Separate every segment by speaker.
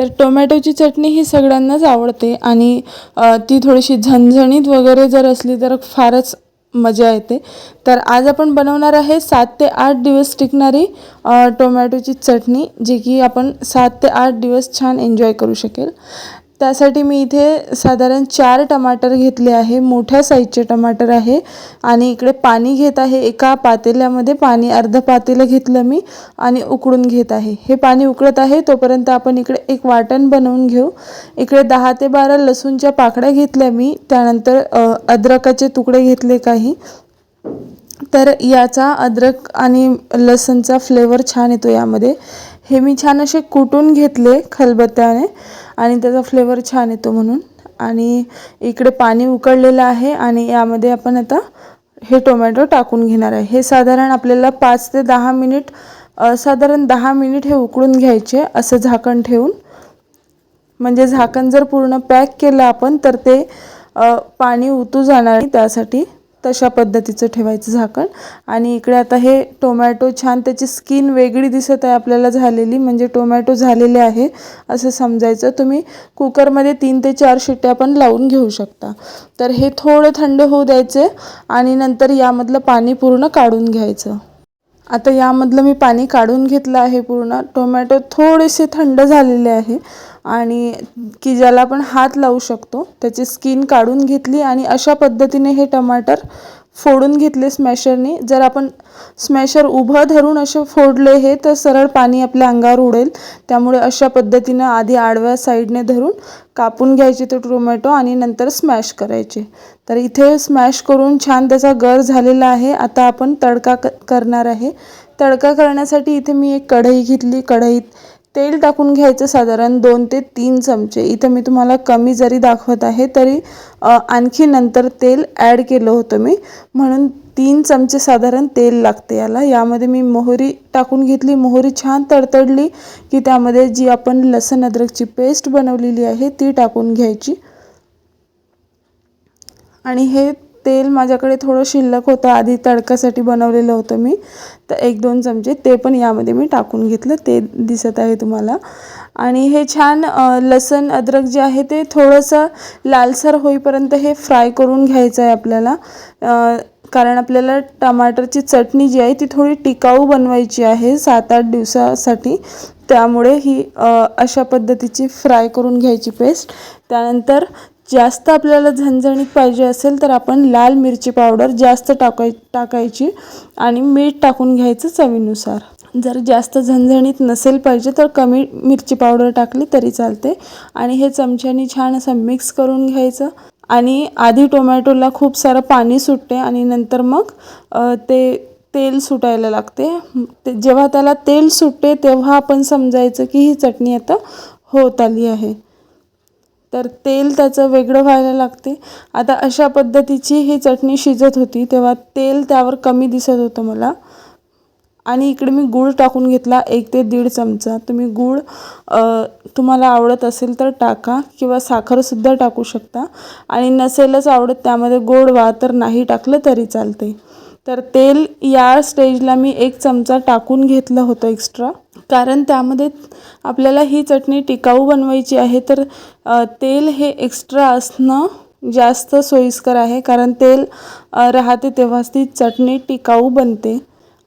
Speaker 1: तर टोमॅटोची चटणी ही सगळ्यांनाच आवडते आणि ती थोडीशी झणझणीत वगैरे जर असली तर फारच मजा येते. तर आज आपण बनवणार आहे सात ते आठ दिवस टिकणारी टोमॅटोची चटणी जी की आपण सात ते आठ दिवस छान एन्जॉय करू शकेल. त्यासाठी मी इथे साधारण चार टमाटर घेतले आहे. मोठ्या साईजचे टमाटर आहे. आणि इकडे पाणी घेत आहे. एका पातेल्यामध्ये पाणी अर्ध पातेलं घेतलं मी आणि उकळून घेत आहे. हे पाणी उकळत आहे तोपर्यंत आपण इकडे एक वाटण बनवून घेऊ. इकडे दहा ते बारा लसूणच्या पाकळ्या घेतल्या मी. त्यानंतर अद्रकाचे तुकडे घेतले काही. तर याचा अद्रक आणि लसणचा फ्लेवर छान येतो यामध्ये. हे मी छान असे कुटून घेतले खलबत्त्याने. आणि त्याचा फ्लेवर छान येतो म्हणून. आणि इकडे पाणी उकळलेलं आहे आणि यामध्ये आपण आता हे टोमॅटो टाकून घेणार आहे. हे साधारण आपल्याला पाच ते दहा मिनिट साधारण दहा मिनिट हे उकळून घ्यायचे असं झाकण ठेवून. म्हणजे झाकण जर पूर्ण पॅक केलं आपण तर ते पाणी उतू जाणार त्यासाठी. तशा पद्धतीचं ठेवायचं झाकण. आणि इकडे आता हे टोमॅटो छान त्याची स्किन वेगळी दिसत आहे आपल्याला झालेली म्हणजे टोमॅटो झालेले आहे असं समजायचं. तुम्ही कुकरमध्ये तीन ते चार शिट्ट्या पण लावून घेऊ शकता. तर हे थोडं थंड होऊ द्यायचे आणि नंतर यामधलं पाणी पूर्ण काढून घ्यायचं. आता यामधलं मी पाणी काढून घेतलं आहे पूर्ण. टोमॅटो थोडेसे थंड झालेले आहे आणि की ज्याला आपण हात लावू शकतो त्याची स्किन काढून घेतली आणि अशा पद्धतीने हे टमाटर फोडून घेतले स्मॅशरने. जर आपण स्मॅशर उभं धरून असे फोडले हे तर सरळ पाणी आपल्या अंगावर उडेल. त्यामुळे अशा पद्धतीनं आधी आडव्या साईडने धरून कापून घ्यायचे ते टोमॅटो आणि नंतर स्मॅश करायचे. तर इथे स्मॅश करून छान त्याचा गर झालेला आहे. आता आपण तडका क करणार आहे. तडका करण्यासाठी इथे मी एक कढई घेतली. कढईत तेल टाकून घ्यायचं साधारण दोन ते तीन चमचे. इथं मी तुम्हाला कमी जरी दाखवत आहे तरी आणखी नंतर तेल ॲड केलं होतं मी. म्हणून तीन चमचे साधारण तेल लागते याला. यामध्ये मी मोहरी टाकून घेतली. मोहरी छान तडतडली की त्यामध्ये जी आपण लसण अद्रकची पेस्ट बनवलेली आहे ती टाकून घ्यायची. आणि हे तेल माझ्याकडे थोडं शिल्लक होतं. आधी तडकासाठी बनवलेलं होतं मी. तर एक दोन चमचे ते पण यामध्ये मी टाकून घेतलं. ते दिसत आहे तुम्हाला. आणि हे छान लसण अद्रक जे आहे ते थोडंसं लालसर होईपर्यंत हे फ्राय करून घ्यायचं आहे आपल्याला. कारण आपल्याला टमाटरची चटणी जी आहे ती थोडी टिकाऊ बनवायची आहे सात आठ दिवसासाठी. त्यामुळे ही अशा पद्धतीची फ्राय करून घ्यायची पेस्ट. त्यानंतर जास्त आपल्याला झणझणीत पाहिजे असेल तर आपण लाल मिरची पावडर जास्त टाकाय टाकायची आणि मीठ टाकून घ्यायचं चवीनुसार. जर जास्त झणझणीत नसेल पाहिजे तर कमी मिरची पावडर टाकली तरी चालते. आणि हे चमच्यानी छान असं मिक्स करून घ्यायचं. आणि आधी टोमॅटोला खूप सारं पाणी सुटते आणि नंतर मग ते तेल सुटायला लागते. ते जेव्हा त्याला तेल सुटते तेव्हा आपण समजायचं की ही चटणी आता होत आली आहे. तर तेल त्याचं वेगळं व्हायला लागते. आता अशा पद्धतीची ही चटणी शिजत होती तेव्हा तेल त्यावर कमी दिसत होतं मला. आणि इकडे मी गूळ टाकून घेतला एक ते दीड चमचा. तुम्ही गूळ तुम्हाला आवडत असेल तर टाका किंवा साखरसुद्धा टाकू शकता. आणि नसेलच आवडत त्यामध्ये गोड वा तर नाही टाकलं तरी चालते तर तेल या स्टेजला मी एक चमचा टाकून घेतलं होतं एक्स्ट्रा कारण त्यामध्ये आपल्याला ही चटणी टिकाऊ बनवायची आहे तर तेल हे एक्स्ट्रा असणं जास्त सोयीस्कर आहे. कारण तेल राहते तेव्हाच ती चटणी टिकाऊ बनते.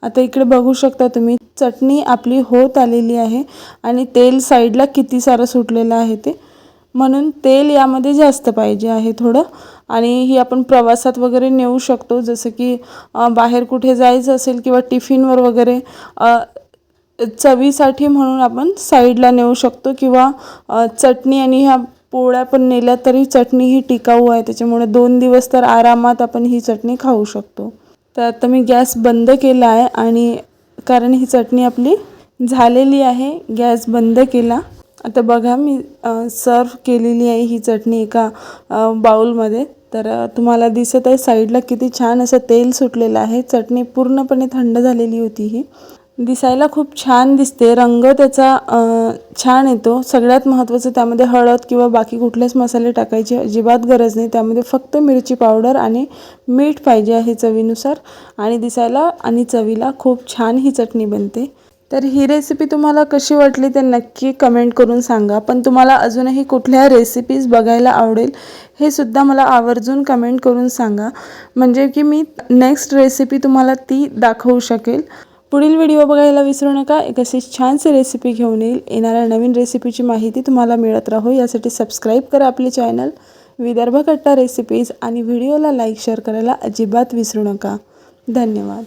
Speaker 1: आता इकडे बघू शकता तुम्ही चटणी आपली होत आलेली आहे आणि तेल साईडला किती सारं सुटलेलं आहे ते. म्हणून तेल यामध्ये जास्त पाहिजे आहे थोडं. आणि ही आपण प्रवासात वगैरे नेऊ शकतो. जसं की बाहेर कुठे जायचं असेल किंवा टिफिनवर वगैरे चवीसाठी म्हणून आपण साईडला नेऊ शकतो किंवा चटणी आणि ह्या पोळ्या पण नेल्या तरी चटणी ही टिकाऊ आहे. त्याच्यामुळे दोन दिवस तर आरामात आपण ही चटणी खाऊ शकतो. तर आता मी गॅस बंद केला आहे आणि कारण ही चटणी आपली झालेली आहे. गॅस बंद केला. आता बघा मी सर्व केलेली आहे ही चटणी एका बाऊलमध्ये तर तुम्हाला दिसत आहे साईडला किती छान असं तेल सुटलेलं आहे. चटणी पूर्णपणे थंड झालेली होती ही. दिसायला खूप छान दिसते. रंग त्याचा छान येतो. सगळ्यात महत्त्वाचं त्यामध्ये हळद किंवा बाकी कुठलेच मसाले टाकायची अजिबात गरज नाही. त्यामध्ये फक्त मिरची पावडर आणि मीठ पाहिजे आहे चवीनुसार. आणि दिसायला आणि चवीला खूप छान ही चटणी बनते. तर ही रेसिपी तुम्हाला कशी वाटली ते नक्की कमेंट करून सांगा. पण तुम्हाला अजूनही कुठल्या रेसिपीज बघायला आवडेल हे सुद्धा मला आवर्जून कमेंट करून सांगा. म्हणजे की मी नेक्स्ट रेसिपी तुम्हाला ती दाखवू शकेल. पुढील व्हिडिओ बघायला विसरू नका. एक अशी छानशी रेसिपी घेऊन येईल. येणाऱ्या नवीन रेसिपीची माहिती तुम्हाला मिळत राहो. यासाठी सबस्क्राईब करा आपले चॅनल विदर्भ कट्टा रेसिपीज आणि व्हिडिओला लाईक शेअर करायला अजिबात विसरू नका. धन्यवाद.